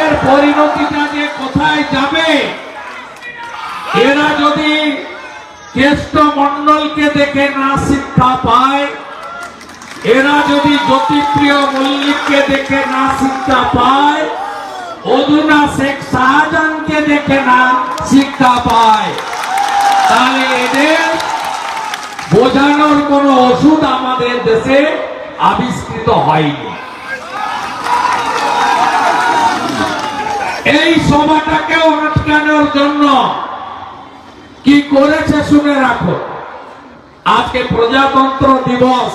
এদের পরিণতিটা যে কোথায় যাবে, এরা যদি কেষ্ট মন্ডলকে দেখে না শিক্ষা পায়, এরা যদি জ্যোতিপ্রিয় মল্লিককে দেখে না শিক্ষা পায়, অধুনা শেখ শাহজাহানকে দেখে না শিক্ষা পায়, তাহলে এদের বোঝানোর কোন ওষুধ আমাদের দেশে আবিষ্কৃত হয়নি। এই সভাটাকেও আটকানোর জন্য কি করেছে শুনে রাখো। আজকে প্রজাতন্ত্র দিবস।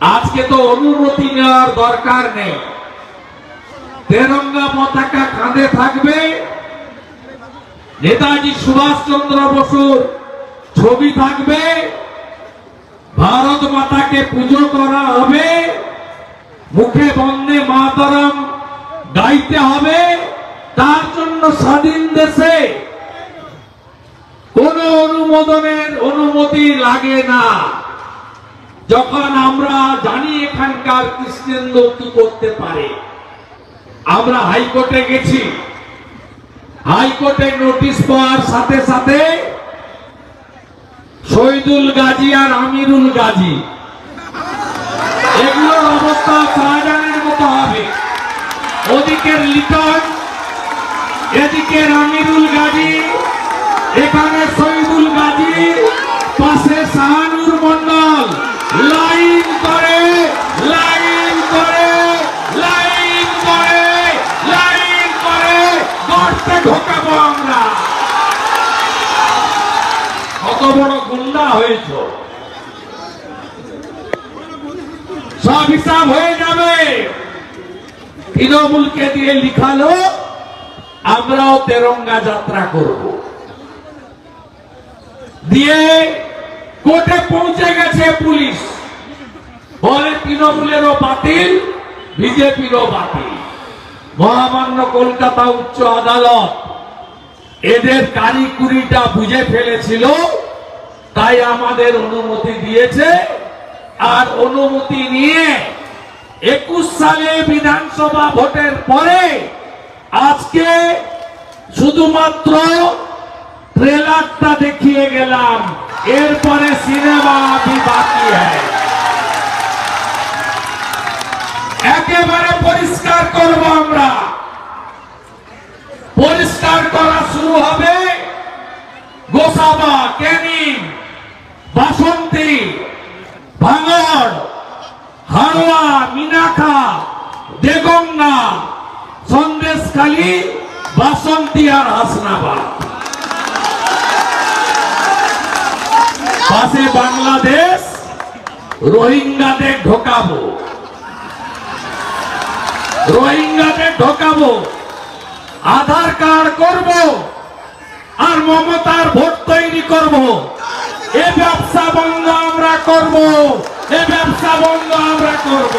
আজকে তো অনুমতি নেওয়ার দরকার নেই। তেরঙ্গা পতাকা কাঁধে থাকবে। নেতাজি সুভাষচন্দ্র বসুর ছবি থাকবে। ভারত মাতাকে পুজো করা হবে। মুখে গাইতে হবে, তার জন্য স্বাধীন দেশে কোন অনুমোদনের অনুমতি লাগে না। যখন আমরা জানি এখানকার কৃষ্ণেন্দ্র কি করতে পারে, আমরা হাইকোর্টে গেছি। হাইকোর্টে নোটিশ পাওয়ার সাথে সাথে শহীদুল গাজী আর আমিরুল গাজী, এগুলোর অবস্থা শাহজাহানের মতো হবে। ওদিকের লিটন এদিকে আমিরুল গাজী, এখানে শহীদুল গাজী, পাশে শাহানুর মন্ডল লাইন করে লাইন করে লাইন করে লাইন করে কত বড় গুন্ডা হয়েছ। সব হিসাব হয়ে যাবে। তৃণমূলকে দিয়ে লিখালো, আমরাও তেরঙ্গা যাত্রা করব। দিয়ে কোর্টে পৌঁছে গেছে পুলিশ। বলে তৃণমূলেরও বাতিল, বিজেপিরও বাতিল। মহামান্য কলকাতা উচ্চ আদালত এদের কারিকুরিটা বুঝে ফেলেছিল, তাই আমাদের অনুমতি দিয়েছে। আর অনুমতি নিয়ে একুশ সালে বিধানসভা ভোটের পরে আজকে শুধুমাত্র ট্রেলারটা দেখিয়ে গেলাম। এরপরে সিনেমা আবি বাকি একেবারে পরিষ্কার করব আমরা। পরিষ্কার করা শুরু হবে গোসাবা ক্যানিং বাসন্তী হাড়োয়া মিনাখা, দেগঙ্গা সন্দেশখালী বাসন্তী আর হাসনাবাদ। পাশে বাংলাদেশ, রোহিঙ্গাদের ঢোকাবো। রোহিঙ্গাদের ঢোকাবো। আধার কার্ড করব আর মমতার ভোট তৈরি করব। এ ব্যবসা বন্ধ করব এ ব্যবসা বন্ধ আমরা করব।